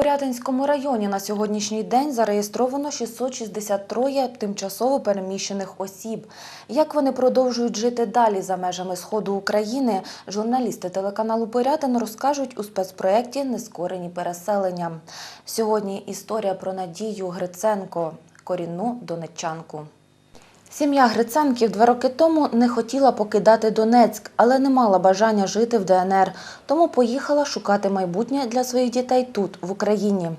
Порятинському районі на сьогоднішній день зареєстровано 663 тимчасово переміщених осіб. Як вони продовжують жити далі за межами сходу України, журналісти телеканалу Порятин розкажуть у спецпроєкті Нескорені переселення. Сьогодні історія про Надію Гриценко, корінну донеччанку. Сім'я Гриценків два роки тому не хотіла покидати Донецьк, але не мала бажання жити в ДНР, тому поїхала шукати майбутнє для своїх дітей тут, в Україні.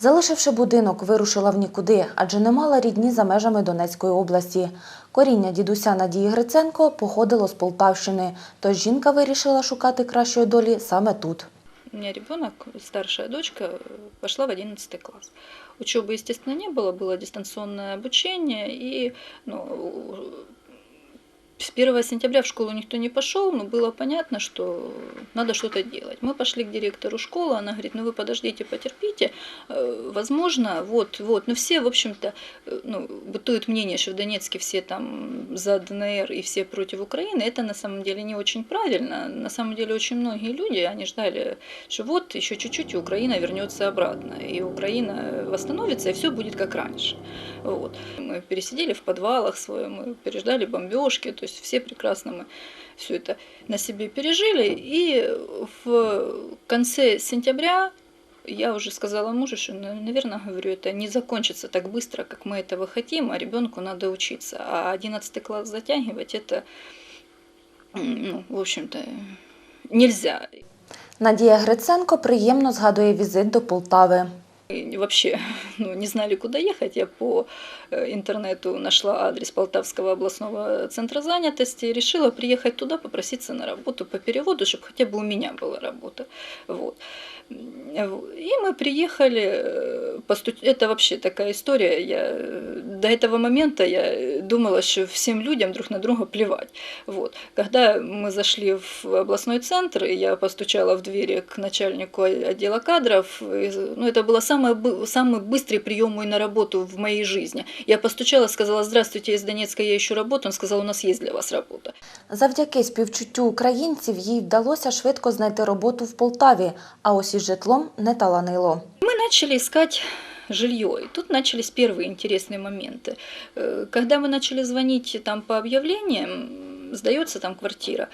Залишивши будинок, вирушила в нікуди, адже не мала рідні за межами Донецької області. Коріння дідуся Надії Гриценко походило з Полтавщини, тож жінка вирішила шукати кращої долі саме тут У меня ребенок, старшая дочка, э, пошла в 11 класс. Учебы, естественно, не было, было дистанционное обучение, и ну, с 1 сентября в школу никто не пошел, но было понятно, что надо что-то делать. Мы пошли к директору школы, она говорит, ну вы подождите, потерпите, Э, возможно, вот, вот, ну все, в общем-то, э, ну, бытует мнение, что в Донецке все там за ДНР и все против Украины, это на самом деле не очень правильно. На самом деле очень многие люди, они ждали, что вот еще чуть-чуть, и Украина вернется обратно, и Украина восстановится, и все будет как раньше. Вот. Мы пересидели в подвалах своем, мы переждали бомбежки, то есть все прекрасно мы все это на себе пережили. И в конце сентября я уже сказала мужу, что, наверное, говорю, это не закончится так быстро, как мы этого хотим, а ребенку надо учиться. А 11 класс затягивать это, м, ну, в общем-то, нельзя. Надія Гриценко приємно згадує візит до Полтави. И вообще ну, не знали, куда ехать. Я по э, интернету нашла адрес Полтавского областного центра занятости и решила приехать туда, попроситься на работу по переводу, чтобы хотя бы у меня была работа. Вот. М, в- И мы приехали, э, постуч- это вообще такая история. Я, э, до этого момента я э, думала, что всем людям друг на друга плевать. Вот. Когда мы зашли в областной центр, и я постучала в двери к начальнику отдела кадров, и, ну, это было самое, бы- самый быстрый прием мой на работу в моей жизни. Я постучала, сказала, здравствуйте, я из Донецка, я ищу работу. Он сказал, у нас есть для вас работа. Завдяки співчуттю українців їй вдалося швидко знайти роботу в Полтаві, а ось із житлом не таланило. Мы начали искать жилье. И тут начались первые интересные моменты. Э, Когда мы начали звонить там по объявлениям, сдается там квартира.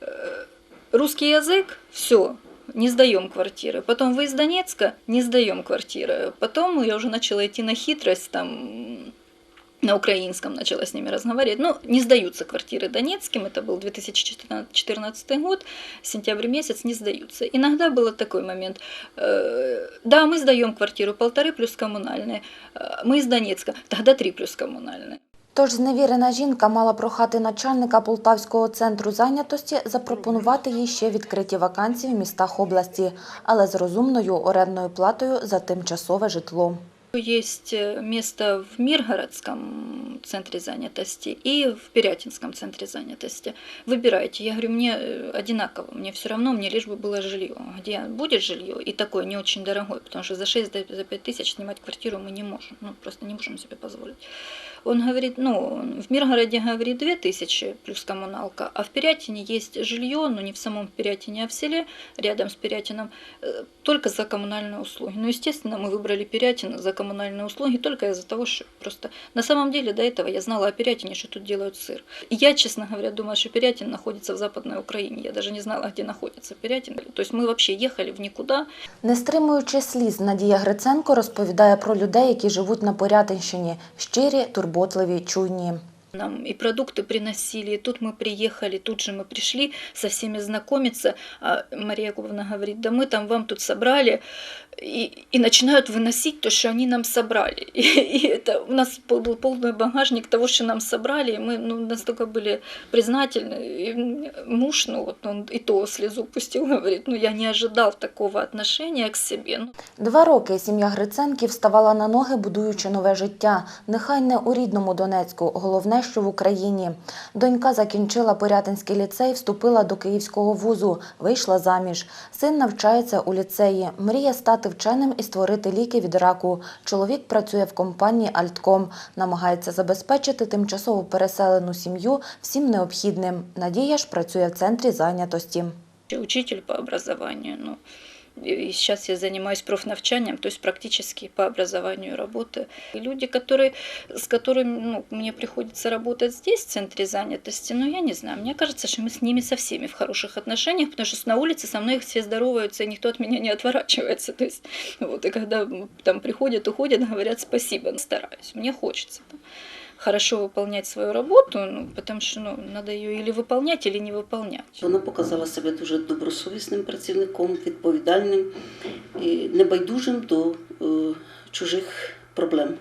Э, Русский язык, все, не сдаем квартиры. Потом вы из Донецка, не сдаем квартиры. Потом я уже начала идти на хитрость, там на украинском начала с ними разговаривать. Ну, не сдаются квартиры донецким, это был 2014 год, сентябрь месяц, не сдаются. Иногда был такой момент, э, да, мы сдаем квартиру полторы плюс коммунальные, Э, мы из Донецка, тогда три плюс коммунальные. Тож зневірена жінка мала прохати начальника Полтавського центру зайнятості запропонувати їй ще відкриті вакансії в містах області, але з розумною орендною платою за тимчасове житло. Есть э, место в Миргородском центре занятости и в Пирятинском центре занятости. Выбирайте. Я говорю, мне э, одинаково, мне все равно, мне лишь бы было жилье. Где будет жилье и такое не очень дорогое, потому что за 6 до- за 5 тысяч снимать квартиру мы не можем, ну просто не можем себе позволить. Он говорит, ну, в Миргороде, говорит, 2 тысячи плюс коммуналка, а в Пирятине есть жилье, но не в самом Пирятине, а в селе, рядом с Пирятином, э, только за коммунальные услуги. Ну, естественно, мы выбрали Пирятин за коммунальные услуги только из-за того, что просто на самом деле до этого я знала о Пирятине, что тут делают сыр. И я, честно говоря, думала, что Пирятин находится в Западной Украине. Я даже не знала, где находится Пирятин. То есть мы вообще ехали в никуда. Не стримуючи сліз, Надія Гриценко розповідає про людей, які живуть на Порятинщині – щирі, турботливі, чуйні Нам и продукты приносили, и тут мы приехали, тут же мы пришли со всеми знакомиться. А Мария Яковлевна говорит, да мы там вам тут собрали, и, и начинают выносить то, что они нам собрали. И, и это у нас был был полный багажник того, что нам собрали, и мы ну, настолько были признательны. И муж, ну вот он и то слезу пустил, говорит, ну я не ожидал такого отношения к себе. Ну, Два роки сім'я Гриценків ставала на ноги, будуючи нове життя. Нехай не у рідному Донецьку, головне, що в Україні. Донька закінчила Порятинський ліцей, вступила до Київського вузу, вийшла заміж. Син навчається у ліцеї, мріє стати вченим і створити ліки від раку. Чоловік працює в компанії Альтком, намагається забезпечити тимчасово переселену сім'ю всім необхідним. Надія ж працює в центрі зайнятості. учитель по образованию, ну, И сейчас я занимаюсь профнавчанием, то есть практически по образованию работаю. И люди, которые, с которыми ну, мне приходится работать здесь, в центре занятости, ну, я не знаю, мне кажется, что мы с ними со всеми в хороших отношениях, потому что на улице со мной все здороваются, и никто от меня не отворачивается. То есть, вот, и когда там приходят, уходят, говорят спасибо, стараюсь, мне хочется. хорошо выполнять свою работу, ну, потому что ну, надо ее или выполнять, или не выполнять. Вона показала себе дуже добросовісним працівником, відповідальним і небайдужим до е, чужих проблем.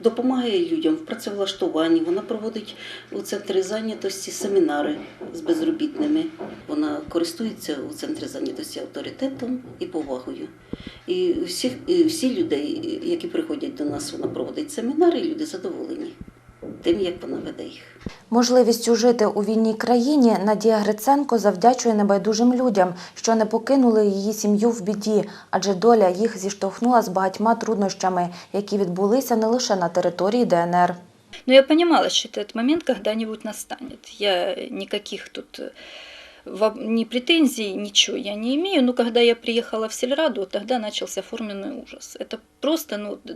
Допомагає людям в працевлаштуванні. Вона проводить у центрі зайнятості семінари з безробітними. Вона користується у центрі зайнятості авторитетом і повагою. І всіх, і всі людей, які приходять до нас, вона проводить семінари, і люди задоволені тим, як вона веде їх. Можливістю жити у вільній країні Надія Гриценко завдячує небайдужим людям, що не покинули її сім'ю в біді, адже доля їх зіштовхнула з багатьма труднощами, які відбулися не лише на території ДНР. Но я понимала, что этот момент когда-нибудь настанет. Я никаких тут э, во- ни претензий, ничего я не имею. Но когда я приехала в Сельраду, тогда начался форменный ужас. Это просто, ну, д-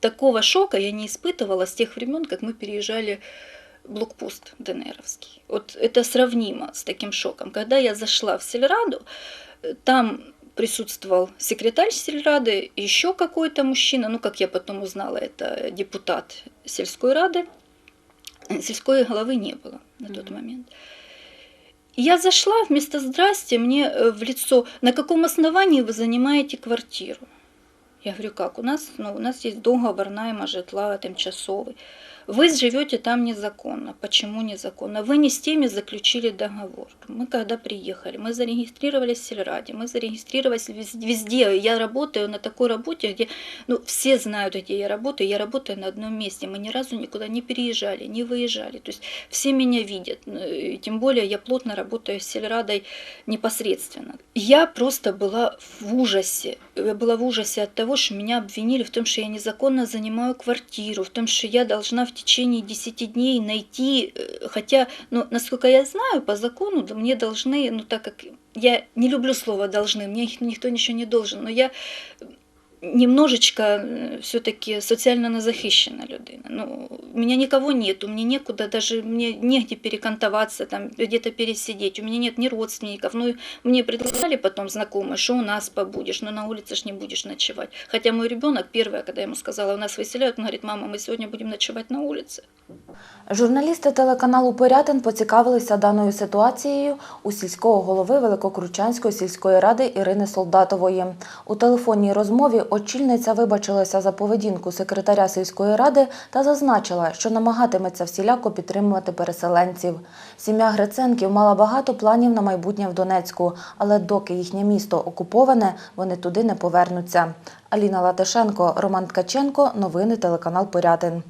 такого шока я не испытывала с тех времен, как мы переезжали блокпост ДНРовский. Вот это сравнимо с таким шоком. Когда я зашла в Сельраду, э, там присутствовал секретарь Сельрады, еще какой-то мужчина, ну, как я потом узнала, это депутат сельской рады. Э, Сельской головы не было на тот момент. И Я зашла, вместо «здрасте» мне э, в лицо, на каком основании вы занимаете квартиру? Я говорю, как? У нас, ну, у нас есть договор найма житла тимчасовый. Вы живете там незаконно. Почему незаконно? Вы не с теми заключили договор. Мы когда приехали, мы зарегистрировались в Сельраде, мы зарегистрировались вез- везде. Я работаю на такой работе, где ну, все знают, где я работаю. Я работаю на одном месте. Мы ни разу никуда не переезжали, не выезжали. То есть все меня видят. Ну, и Тем более я плотно работаю с Сельрадой непосредственно. Я просто была в ужасе. Я была в ужасе от того, что меня обвинили в том, что я незаконно занимаю квартиру, в том, что я должна в течение 10 дней найти, э, хотя, ну, насколько я знаю, по закону да, мне должны, ну, так как я не люблю слово «должны», мне никто ничего не должен, но я немножечко все-таки соціально незахищена людина. Ну, у меня никого нету, мне некуда, даже мне негде перекантоваться, там, где-то пересидеть, у меня нет ни родственников. Ну, и мне предлагали потом знакомые, что у нас побудешь, но на улице ж не будешь ночевать. Хотя мой ребенок первый, когда я ему сказала, у нас выселяют, он говорит, мама, мы сегодня будем ночевать на улице. Журналісти телеканалу Порятин поцікавилися даною ситуацією у сільського голови Великокручанської сільської ради Ірини Солдатової. У телефонній розмові очільниця вибачилася за поведінку секретаря сільської ради та зазначила, що намагатиметься всіляко підтримувати переселенців. Сім'я Гриценків мала багато планів на майбутнє в Донецьку, але доки їхнє місто окуповане, вони туди не повернуться. Аліна Латишенко, Роман Ткаченко, новини телеканал Порятин.